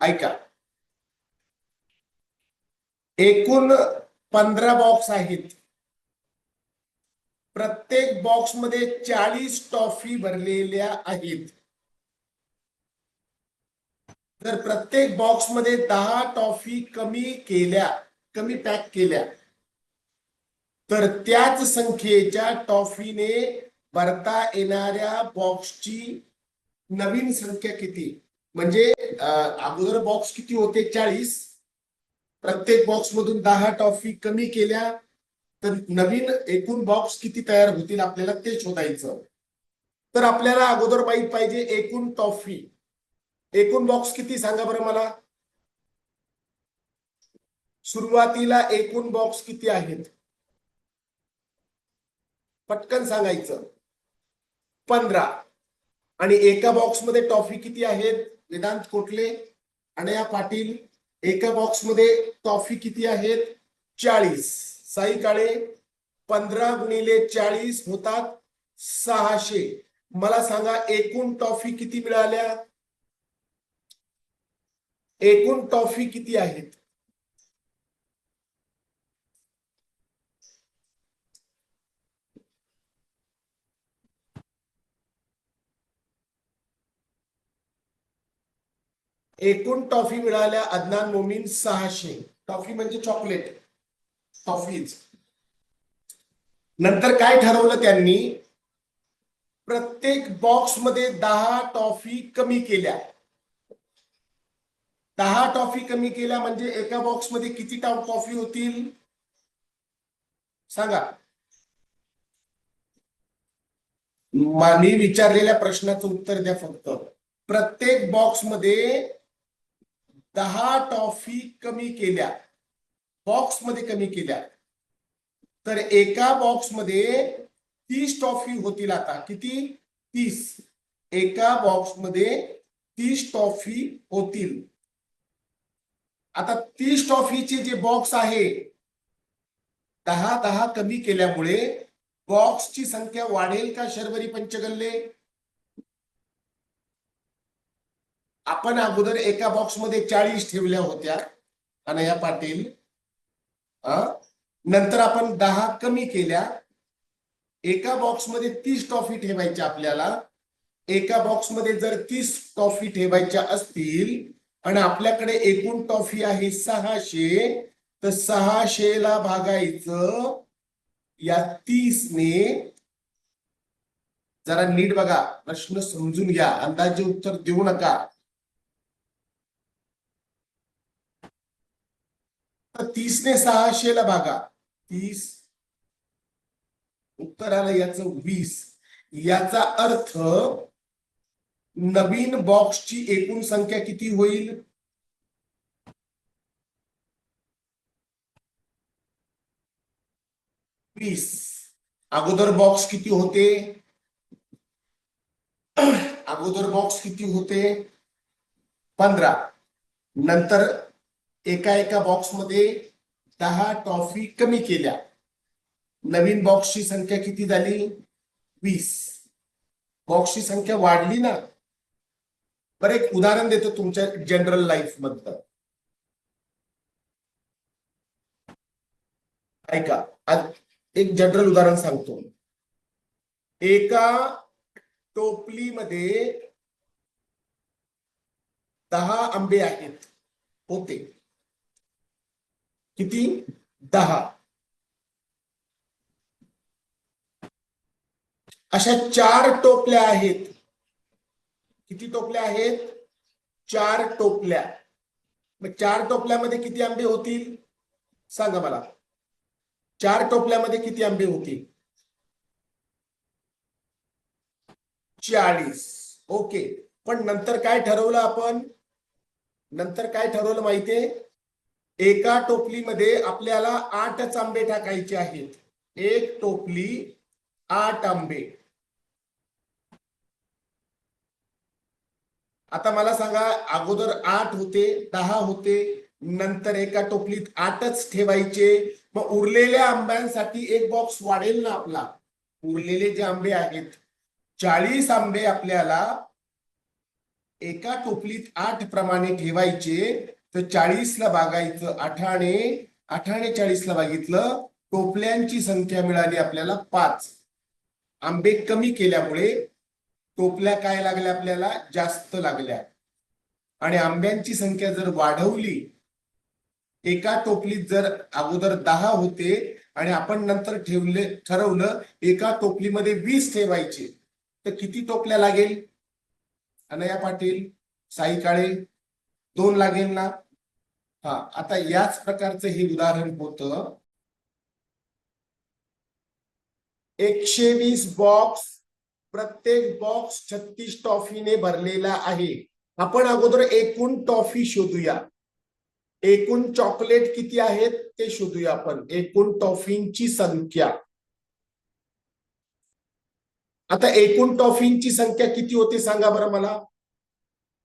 ऐका. एकूण पंधरा बॉक्स आहेत. प्रत्येक बॉक्समध्ये चाळीस टॉफी भरलेल्या आहेत. जर प्रत्येक बॉक्समध्ये दहा टॉफी कमी केल्या कमी पॅक केल्या तर त्याच संख्येच्या टॉफीने भरता येणाऱ्या बॉक्सची नवीन संख्या किती? म्हणजे अगोदर बॉक्स किती होते? चाळीस. प्रत्येक बॉक्स मधून दहा टॉफी कमी केल्या तर नवीन एकूण बॉक्स किती तयार होतील आपल्याला ते शोधायचं. तर आपल्याला अगोदर माहीत पाहिजे एकूण टॉफी एकूण बॉक्स किती? सांगा बरं मला. सुरुवातीला एकूण बॉक्स किती आहेत? पटकन सांगायचं. पंधरा. आणि एका बॉक्समध्ये टॉफी किती आहेत? वेदांत कोटले अनया पाटील एका बॉक्समध्ये टॉफी किती आहेत? चाळीस. साई काळे पंधरा गुणिले चाळीस होतात सहाशे. मला सांगा एकूण टॉफी किती मिळाल्या? एकूण टॉफी किती आहेत? एकूण टॉफी मिळाल्या अदनान मोमीन सहाशे. टॉफी म्हणजे चॉकलेट. टॉफीज. नंतर काय ठरवलं त्यांनी? प्रत्येक बॉक्समध्ये दहा टॉफी कमी केल्या. दहा टॉफी कमी केल्या म्हणजे एका बॉक्समध्ये किती टॉफी होतील? सांगा. मी विचारलेल्या प्रश्नाचं उत्तर द्या फक्त. प्रत्येक बॉक्समध्ये दहा टॉफी कमी केल्या. बॉक्समध्ये कमी केल्या. तर एका बॉक्समध्ये तीस टॉफी होतील आता. किती? तीस. एका बॉक्समध्ये तीस टॉफी होतील. आता तीस टॉफीचे जे बॉक्स आहे दहा दहा कमी केल्यामुळे बॉक्सची संख्या वाढेल का शर्वरी पंचगल्ले? आपण अगोदर एका बॉक्समध्ये चाळीस ठेवल्या होत्या. अनया पाटील नंतर आपण दहा कमी केल्या. एका बॉक्समध्ये तीस टॉफी ठेवायच्या आपल्याला. एका बॉक्समध्ये जर तीस टॉफी ठेवायच्या असतील आणि आपल्याकडे एकूण टॉफी आहे सहाशे तर सहाशे ला भागायचं या तीसने. जरा नीट बघा प्रश्न समजून घ्या. अंदाजे उत्तर देऊ नका. तीसने सहाशेला भागा. तीस. उत्तर आलं वीस. याचा अर्थ नवीन बॉक्सची एकूण संख्या किती होईल? अगोदर बॉक्स किती होते? अगोदर बॉक्स किती होते? पंधरा. नंतर एका एका बॉक्समध्ये दहा टॉफी कमी केल्या. नवीन बॉक्सची संख्या किती झाली? वीस. बॉक्सची संख्या वाढली ना? बरं एक उदाहरण देतो तुमच्या जनरल लाईफ मधलं. ऐका आज एक जनरल उदाहरण सांगतो. एका टोपलीमध्ये दहा आंबे आहेत. होते. किती? दहा. अशा चार टोपल्या आहेत. किती टोपल्या आहेत? चार टोपल्या. मग चार टोपल्यामध्ये किती आंबे होतील? सांगा मला. चार टोपल्यामध्ये किती आंबे होतील? चाळीस. ओके. पण नंतर काय ठरवलं आपण? नंतर काय ठरवलं माहितीये? एका टोपलीमध्ये आपल्याला आठच आंबे टाकायचे आहेत. एक टोपली आठ आंबे. आता मला सांगा अगोदर आठ होते दहा होते नंतर एका टोपलीत आठच ठेवायचे. मग उरलेल्या आंब्यांसाठी एक बॉक्स वाढेल ना आपला? उरलेले जे आंबे आहेत चाळीस आंबे आपल्याला एका टोपलीत आठ प्रमाणे ठेवायचे. तर चाळीसला बागायचं आठाने आठाने चाळीसला बागितलं टोपल्यांची संख्या मिळाली आपल्याला पाच. आंबे कमी केल्यामुळे टोपल्या काय लागल्या आपल्याला? जास्त लागल्या. आणि आंब्यांची संख्या जर वाढवली एका टोपलीत जर अगोदर दहा होते आणि आपण नंतर ठेवले ठरवलं एका टोपलीमध्ये वीस ठेवायचे तर किती टोपल्या लागेल? अनया पाटील साई काळे दोन लागेल ना? हा आता याच प्रकारचं हे उदाहरण होत. एकशे वीस बॉक्स प्रत्येक बॉक्स छत्तीस टॉफीने भरलेला आहे. आपण अगोदर एकूण टॉफी शोधूया. एकूण चॉकलेट किती आहेत ते शोधूया आपण. एकूण टॉफींची संख्या. आता एकूण टॉफींची संख्या किती होते सांगा बरं मला.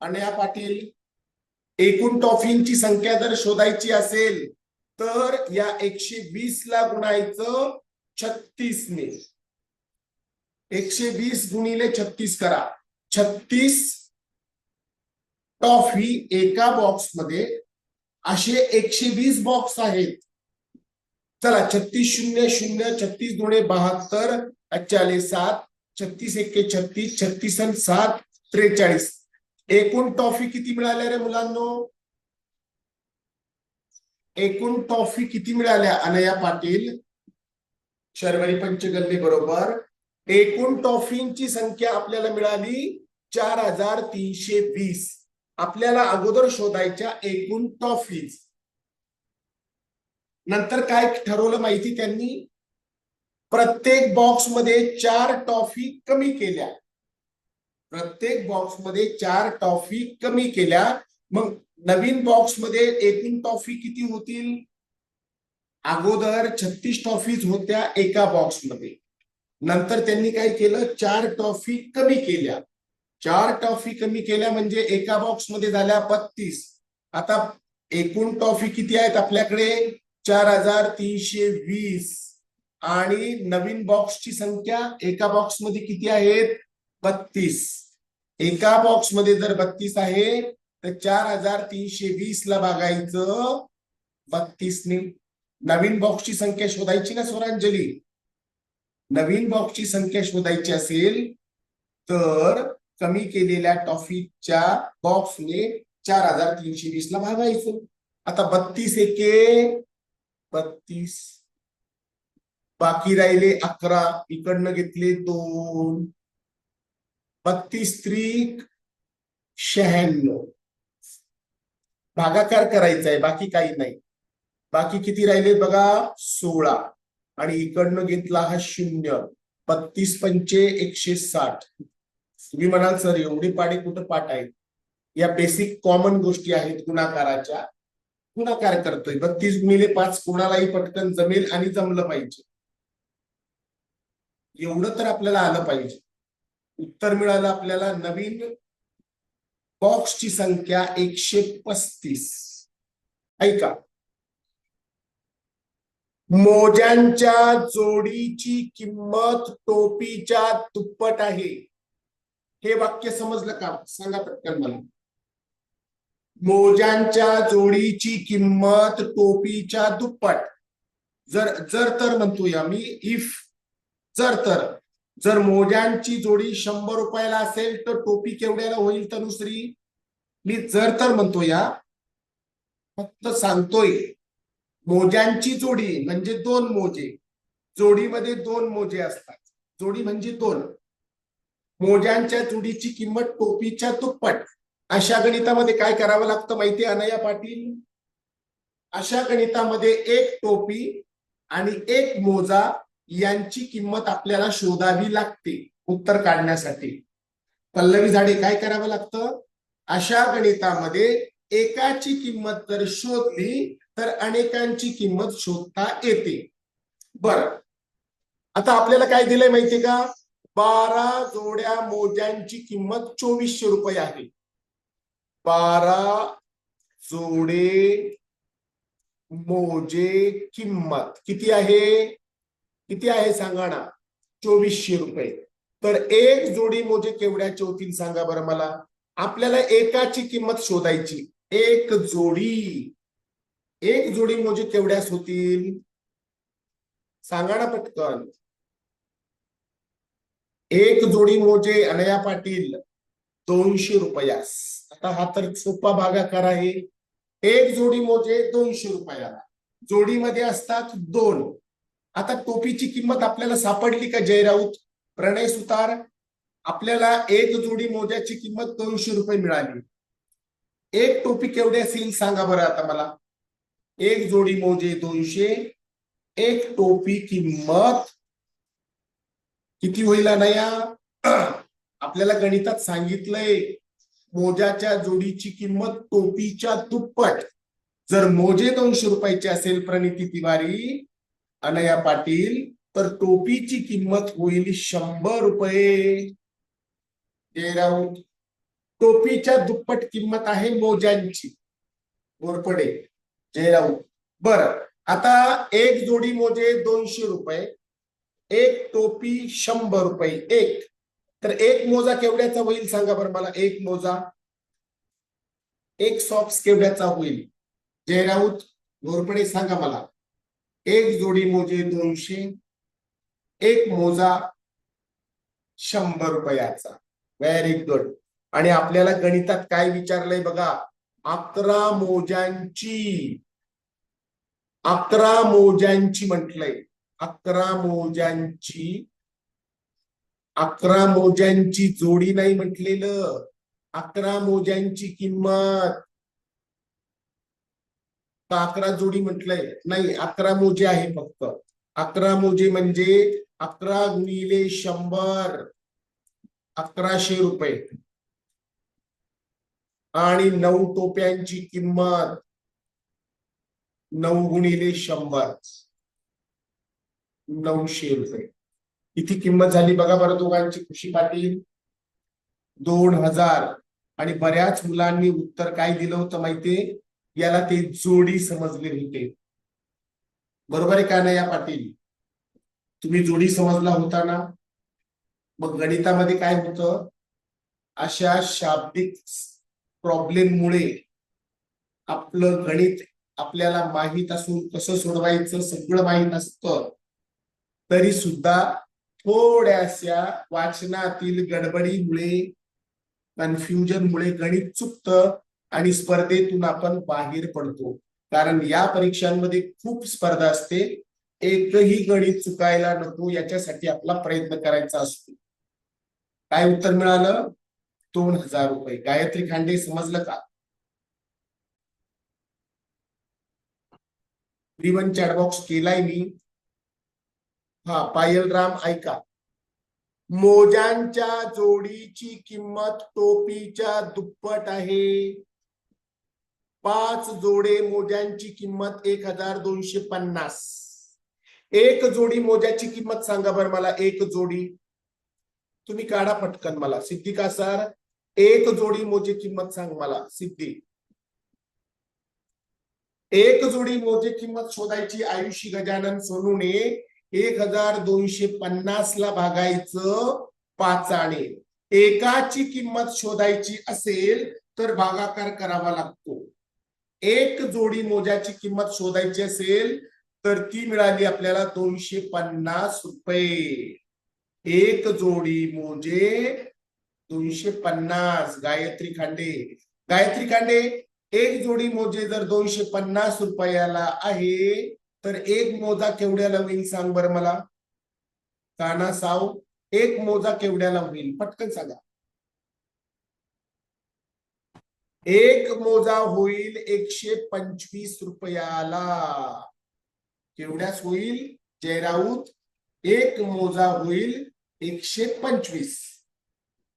अनया पाटील. एकूण टॉफींची संख्या जर शोधायची असेल तर या एकशे वीस ला गुणायचं छत्तीस ने एकशे वीस गुणिले छत्तीस करा. छत्तीस टॉफी एका बॉक्समध्ये असे एकशे वीस बॉक्स आहेत. चला छत्तीस शून्य शून्य छत्तीस दोन बहात्तर अठ्ठाले सात छत्तीस एके छत्तीस छत्तीस आणि सात त्रेचाळीस. एकूण टॉफी किती मिळाल्या रे मुलांनो? एकूण टॉफी किती मिळाल्या? अनया पाटील शर्वरी पंचगल्ली बरोबर. एकूण टॉफींची संख्या आपल्याला मिळाली चार हजार तीनशे वीस. आपल्याला अगोदर शोधायच्या एकूण टॉफीज. नंतर काय ठरवलं माहिती त्यांनी? प्रत्येक बॉक्समध्ये चार टॉफी कमी केल्या. प्रत्येक बॉक्समध्ये चार टॉफी कमी केल्या. मग नवीन बॉक्समध्ये एकूण टॉफी किती होतील? अगोदर छत्तीस टॉफीज होत्या एका बॉक्समध्ये. नंतर त्यांनी काय केलं? चार टॉफी कमी केल्या. चार टॉफी कमी केल्या म्हणजे एका बॉक्समध्ये झाल्या बत्तीस. आता एकूण टॉफी किती आहेत आपल्याकडे? चार हजार तीनशे वीस. आणि नवीन बॉक्सची संख्या एका बॉक्समध्ये किती आहेत? बत्तीस. एका बॉक्समध्ये जर बत्तीस आहे तर चार हजार तीनशे वीस ला बघायचं. बत्तीसने नवीन बॉक्सची संख्या शोधायची ना स्वरांजली? नवीन बॉक्सची संख्या शोधायची असेल तर कमी केलेल्या टॉफीच्या बॉक्सने चार हजार तीनशे वीस ला भागायचं. आता बत्तीस एके बत्तीस. बाकी राहिले अकरा. इकडनं घेतले दोन. बत्तीस त्रिक शहाण्णव. भागाकार करायचा आहे बाकी काही नाही. बाकी किती राहिले बघा? सोळा. आणि इकडनं घेतला हा शून्य. बत्तीस पंचे एकशे साठ. तुम्ही म्हणाल सर एवढे पाडे कुठं पाठ आहेत? या बेसिक कॉमन गोष्टी आहेत गुणाकाराच्या. गुणाकार करतोय. बत्तीस गुणिले पाच कोणालाही पटकन जमेल आणि जमलं पाहिजे. एवढं तर आपल्याला आलं पाहिजे. उत्तर मिळालं आपल्याला नवीन बॉक्सची संख्या एकशे पस्तीस. ऐका. मोज्यांच्या जोडीची किंमत टोपीच्या दुप्पट आहे. हे वाक्य समजलं का? सांगा पटकन मला. मोज्यांच्या जोडीची किंमत टोपीच्या दुप्पट. जर जर तर म्हणतोय मी इफ जर तर. जर मोज्यांची जोडी शंभर रुपयाला असेल तर टोपी केवढ्याला होईल तनुश्री? मी जर तर म्हणतो या फक्त सांगतोय मोज्यांची जोडी म्हणजे दोन मोजे. जोडीमध्ये दोन मोजे असतात. जोडी म्हणजे दोन. मोज्यांच्या जोडीची किंमत टोपीच्या दुप्पट. अशा गणितामध्ये काय करावं लागतं माहिती अनया पाटील? अशा गणितामध्ये एक टोपी आणि एक मोजा यांची किंमत आपल्याला शोधावी लागते उत्तर काढण्यासाठी. पल्लवी झाडे काय करावं लागतं? अशा गणितामध्ये एकाची किंमत जर शोधली तर अनेकांची किंमत शोधता येते. बर. आता आपल्याला काय दिलंय माहितीये का? बारा जोड्या मोज्यांची किंमत चोवीसशे रुपये आहे. बारा जोडे मोजे किंमत किती आहे? किती आहे सांगा ना? चोवीसशे रुपये. तर एक जोडी मोजे केवढ्याचे होतील सांगा बरं मला. आपल्याला एकाची किंमत शोधायची. एक जोडी. एक जोडी मोजे केवढ्यास होतील? सांगा ना पटकन. एक जोडी मोजे अनया पाटील दोनशे रुपयास. आता हा तर सोपा भागाकार आहे. एक जोडी मोजे दोनशे रुपयाला. जोडीमध्ये असतात दोन. आता टोपीची किंमत आपल्याला सापडली का जय राऊत? प्रणय सुतार आपल्याला एक जोडी मोज्याची किंमत दोनशे रुपये मिळाली. एक टोपी केवढी असेल सांगा बरं आता मला. एक जोडी मोजे दोनशे एक टोपी किंमत किती होईल नया आपल्याला गणितात सांगितलंय मोजाच्या जोडीची किंमत टोपीच्या दुप्पट. जर मोजे दोनशे रुपयाची असेल प्रणिती तिवारी अनया पाटील तर टोपीची किंमत होईल शंभर रुपये. जय राऊत टोपीच्या दुप्पट किंमत आहे मोज्यांची. घोरपडे जय राऊत बर. आता एक जोडी मोजे दोनशे रुपये. एक टोपी शंभर रुपये. एक. तर एक मोजा केवढ्याचा होईल सांगा बरं मला. एक मोजा. एक सॉक्स केवढ्याचा होईल? जय राऊत घोरपडे सांगा मला. एक जोडी मोजे दोनशे एक मोजा शंभर रुपयाचा. व्हेरी गुड आणि आपल्याला गणितात काय विचारलंय बघा? अकरा मोजांची अकरा मोजांची म्हटलंय. अकरा मोजांची अकरा मोजांची जोडी नाही म्हटलेलं. अकरा मोजांची किंमत. तर अकरा जोडी म्हटलंय. नाही अकरा मोजे आहे फक्त. अकरा मोजे म्हणजे अकरा गुणिले शंभर. अकराशे रुपये. आणि नऊ टोप्यांची किंमत नऊ गुणिले शंभर. नऊशे रुपये. किती किंमत झाली बघा बरं दोघांची. खुशी पाटील दोन हजार. आणि बऱ्याच मुलांनी उत्तर काय दिलं होतं माहितीये? याला ते जोडी समजले होते. बरोबर आहे का नाही या पाटील? तुम्ही जोडी समजला होता ना? मग गणितामध्ये काय होतं? अशा शाब्दिक प्रॉब्लेममुळे आपलं गणित आपल्याला माहीत असून कसं सोडवायचं सगळं माहीत असतं तरी सुद्धा थोड्याशा वाचनातील गडबडीमुळे कन्फ्युजनमुळे गणित चुकतं. आणि स्पर्धेतून आपण बाहेर पडतो. कारण या परीक्षांमध्ये खूप स्पर्धा असते. एकही गणित चुकायला नको याच्यासाठी आपला प्रयत्न करायचा असतो. काय उत्तर मिळालं? दोन हजार रुपये. गायत्री खांडे समजलं का? रिवन चॅटबॉक्स केलाय मी. हा पायल राम ऐका. मोजांच्या जोडीची किंमत टोपीच्या दुप्पट आहे. पाच जोडे मोज्यांची किंमत एक हजार दोनशे पन्नास. एक जोडी मोज्याची किंमत सांगा बरं मला एक जोडी. तुम्ही काढा पटकन मला. सिद्धी का सर? एक जोडी मोजे किंमत सांग मला सिद्धी. एक जोडी मोजे किंमत शोधायची आयुषी गजानन सोनूने एक हजार दोनशे पन्नास ला भागायचं पाचाने एकाची किंमत शोधायची असेल तर भागाकार करावा लागतो. एक जोडी मोजाची किंमत शोधायची असेल तर ती मिळाली आपल्याला दोनशे पन्नास रुपये. एक जोडी मोजे दोनशे पन्नास. गायत्री खांडे. गायत्री खांडे एक जोडी मोजे जर दोनशे पन्नास रुपयाला आहे तर एक मोजा केवढ्याला होईल सांग बरं मला? काना साव एक मोजा केवढ्याला होईल? पटकन सांगा. एक मोजा होईल एकशे पंचवीस रुपयाला. केवढ्याच होईल? जयराऊत एक मोजा होईल एकशे पंचवीस.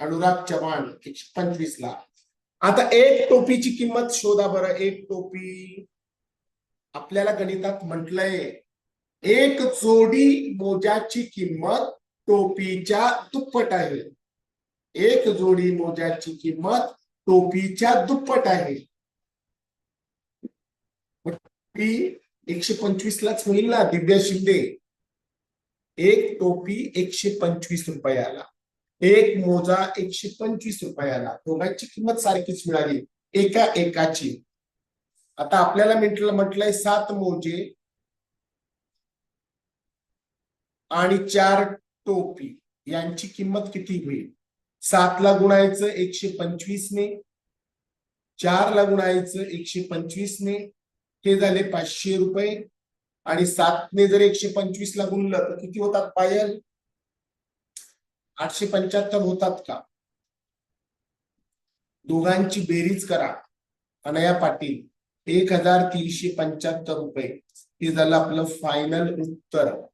अनुराग चव्हाण एकशे पंचवीस ला आता एक टोपीची किंमत शोधा बरं एक टोपी. आपल्याला गणितात म्हटलंय एक जोडी मोजाची किंमत टोपीच्या दुप्पट आहे. एक जोडी मोजाची किंमत टोपीच्या दुप्पट आहे. टोपी एकशे पंचवीस लाच होईल ना दिव्या शिंदे? एक टोपी एकशे पंचवीस रुपयाला एक मोजा एकशे पंचवीस रुपयाला. दोघांची किंमत सारखीच मिळाली एका एकाची. आता आपल्याला म्हटलं म्हटलंय सात मोजे आणि चार टोपी. यांची किंमत किती होईल? सातला गुणायचं एकशे पंचवीसने चारला गुणायचं एकशे पंचवीसने हे झाले पाचशे रुपये. आणि सातने जर एकशे पंचवीस ला गुणलं तर किती होतात पायल? आठशे पंच्याहत्तर होतात का? दोघांची बेरीज करा. अनया पाटील एक हजार तीनशे पंच्याहत्तर रुपये. हे झालं आपलं फायनल उत्तर.